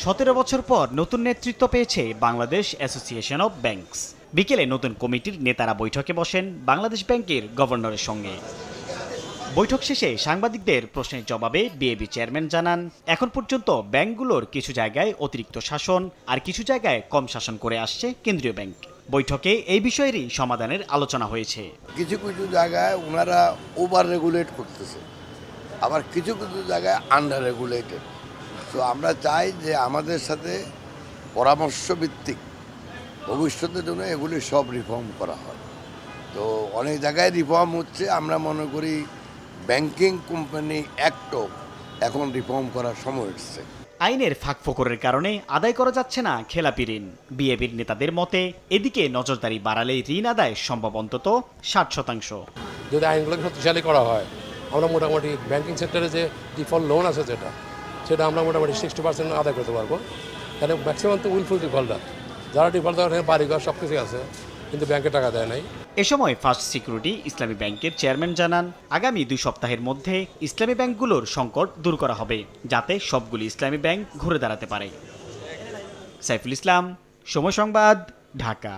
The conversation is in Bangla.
সতেরো বছর পর নতুন নেতৃত্ব পেয়েছে বাংলাদেশ অ্যাসোসিয়েশন অব ব্যাংকস। বিকেলে নতুন কমিটির নেতারা বৈঠকে বসেন বাংলাদেশ ব্যাংকের গভর্নরের সঙ্গে। বৈঠক শেষে সাংবাদিকদের প্রশ্নের জবাবে বিএবি চেয়ারম্যান জানান, এখন পর্যন্ত ব্যাংকগুলোর কিছু জায়গায় অতিরিক্ত শাসন আর কিছু জায়গায় কম শাসন করে আসছে কেন্দ্রীয় ব্যাংক। বৈঠকে এই বিষয়েরই সমাধানের আলোচনা হয়েছে। কিছু কিছু জায়গায় ওনারা ওভার রেগুলেট করতেছে, আবার কিছু কিছু জায়গায় আন্ডার রেগুলেটেড তো আমরা চাই যে আমাদের সাথে পরামর্শ ভিত্তিক ভবিষ্যতের জন্য এগুলি সব রিফর্ম করা হয়। তো অনেক জায়গায় রিফর্ম হচ্ছে আমরা মনে করি ব্যাংকিং কোম্পানি অ্যাক্টও এখন রিফর্ম করার সময় এসছে। আইনের ফাঁকফোকরের কারণে আদায় করা যাচ্ছে না খেলাপি ঋণ। বিএবির নেতাদের মতে এদিকে নজরদারি বাড়ালেই ঋণ আদায় সম্ভব অন্তত ষাট শতাংশ। যদি আইনগুলোকে শক্তিশালী করা হয় আমরা মোটামুটি ব্যাংকিং সেক্টরে যে ডিফল্ট লোন আছে যেটা সেটা আমরা মোটামুটি সিক্সটি পার্সেন্ট আদায় করতে পারব। কারণ ম্যাক্সিমাম তো উইলফুল ডিফল্টার যারা ডিফল্টার বাড়িঘর সব কিছু আছে, কিন্তু ব্যাংকে টাকা দেয় নাই। এ সময় ফার্স্ট সিকিউরিটি ইসলামী ব্যাংকের চেয়ারম্যান জানান, আগামী দুই সপ্তাহের মধ্যে ইসলামী ব্যাংকগুলোর সংকট দূর করা হবে, যাতে সবগুলি ইসলামী ব্যাংক ঘুরে দাঁড়াতে পারে। সাইফুল ইসলাম, সময় সংবাদ, ঢাকা।